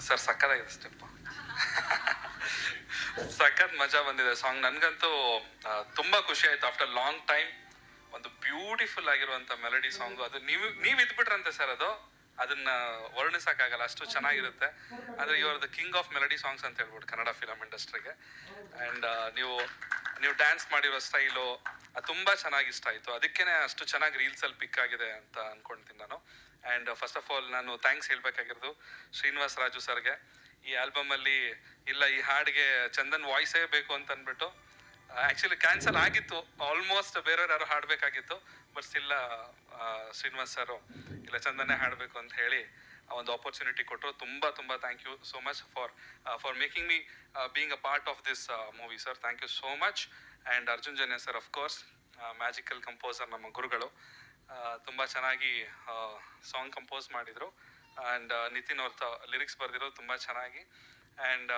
Sir ಸಕ್ಕತ್ತಾಗಿದೆ step. ಸಖತ್ ಮಜಾ ಬಂದಿದೆ ಸಾಂಗ್. ನನಗಂತೂ ತುಂಬಾ ಖುಷಿ ಆಯ್ತು. ಆಫ್ಟರ್ ಲಾಂಗ್ ಟೈಮ್ ಒಂದು ಬ್ಯೂಟಿಫುಲ್ ಆಗಿರುವಂತ ಮೆಲಡಿ ಸಾಂಗ್ ಅದು ನೀವು ನೀವ್ ಇದ್ಬಿಟ್ರಂತೆ ಸರ್ ಅದು. ಅದನ್ನ ವರ್ಣಿಸಕ್ಕಾಗಲ್ಲ. ಅಷ್ಟು ಚೆನ್ನಾಗಿರುತ್ತೆ. ಅಂದ್ರೆ you are the king of melody songs ಅಂತ ಹೇಳ್ಬಿಟ್ಟು ಕನ್ನಡ ಫಿಲಮ್ ಇಂಡಸ್ಟ್ರಿಗೆ ಅಂಡ್ ನೀವು ನೀವು ಡ್ಯಾನ್ಸ್ ಮಾಡಿರೋ ಸ್ಟೈಲು ತುಂಬಾ ಚೆನ್ನಾಗಿ ಇಷ್ಟ ಆಯ್ತು. ಅದಕ್ಕೇನೆ ಅಷ್ಟು ಚೆನ್ನಾಗಿ ರೀಲ್ಸ್ ಅಲ್ಲಿ ಪಿಕ್ ಆಗಿದೆ ಅಂತ ಅನ್ಕೊಂತೀನಿ ನಾನು. ಅಂಡ್ ಫಸ್ಟ್ ಆಫ್ ಆಲ್ ನಾನು ಥ್ಯಾಂಕ್ಸ್ ಹೇಳ್ಬೇಕಾಗಿರೋದು ಶ್ರೀನಿವಾಸ್ ರಾಜು ಸರ್ಗೆ. ಈ ಆಲ್ಬಮ್ ಅಲ್ಲಿ ಇಲ್ಲ, ಈ ಹಾಡಿಗೆ ಚಂದನ್ ವಾಯ್ಸೇ ಬೇಕು ಅಂತ ಅಂದ್ಬಿಟ್ಟು ಆ್ಯಕ್ಚುಲಿ ಕ್ಯಾನ್ಸಲ್ ಆಗಿತ್ತು. ಆಲ್ಮೋಸ್ಟ್ ಬೇರೆಯವ್ರು ಯಾರು ಹಾಡಬೇಕಾಗಿತ್ತು. ಬಟ್ ಸ್ಟಿಲ್ಲ ಶ್ರೀನಿವಾಸ್ ಸರ್, ಇಲ್ಲ ಚಂದನೇ ಹಾಡಬೇಕು ಅಂತ ಹೇಳಿ ಒಂದು ಆಪರ್ಚುನಿಟಿ ಕೊಟ್ಟರು ತುಂಬ ತುಂಬ thank you so much for for making me being a part of this movie sir thank you so much and Arjun Janya sir of course magical composer ನಮ್ಮ ಗುರುಗಳು. ತುಂಬ ಚೆನ್ನಾಗಿ ಸಾಂಗ್ ಕಂಪೋಸ್ ಮಾಡಿದರು. ಆ್ಯಂಡ್ ನಿತಿನ್ ಅವ್ರ lyrics ಬರೆದಿರೋದು ತುಂಬ ಚೆನ್ನಾಗಿ. And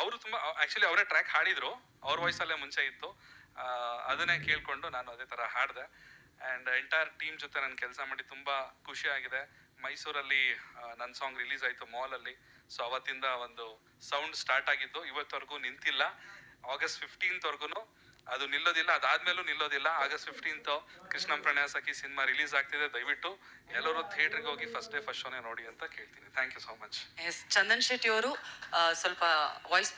ಅವರು ತುಂಬ ಆ್ಯಕ್ಚುಲಿ ಅವರೇ ಟ್ರ್ಯಾಕ್ ಹಾಡಿದ್ರು. ಅವ್ರ ವಾಯ್ಸಲ್ಲೇ ಮುಂಚೆ ಇತ್ತು. ಅದನ್ನೇ ಕೇಳಿಕೊಂಡು ನಾನು ಅದೇ ಥರ ಹಾಡಿದೆ. ಆ್ಯಂಡ್ ಎಂಟೈರ್ ಟೀಮ್ ಜೊತೆ ನಾನು ಕೆಲಸ ಮಾಡಿ ತುಂಬ ಖುಷಿ ಆಗಿದೆ. ಮೈಸೂರಲ್ಲಿ ನನ್ನ ಸಾಂಗ್ ರಿಲೀಸ್ ಆಯಿತು ಮಾಲಲ್ಲಿ ಸೊ ಅವತ್ತಿಂದ ಒಂದು ಸೌಂಡ್ ಸ್ಟಾರ್ಟ್ ಆಗಿದ್ದು, ಇವತ್ತವರೆಗೂ ನಿಂತಿಲ್ಲ. ಆಗಸ್ಟ್ ಫಿಫ್ಟೀನ್ತ್ವರೆಗೂ ಅದು ನಿಲ್ಲೋದಿಲ್ಲ, ಅದಾದ್ಮೇಲೂ ನಿಲ್ಲೋದಿಲ್ಲ. ಆಗಸ್ಟ್ ಫಿಫ್ಟೀನ್ತ್ ಕೃಷ್ಣಂ ಪ್ರಣಯ ಸಖಿ ಸಿನಿಮಾ ರಿಲೀಸ್ ಆಗ್ತಿದೆ. ದಯವಿಟ್ಟು ಎಲ್ಲರೂ ಗೆ ಹೋಗಿ ಫಸ್ಟ್ ಡೇ ಫಸ್ಟ್ ಶೋನೇ ನೋಡಿ ಅಂತ ಕೇಳ್ತೀನಿ. Thank you so much yes Chandan Shetty ಅವರು ಸ್ವಲ್ಪ ವಾಯ್ಸ್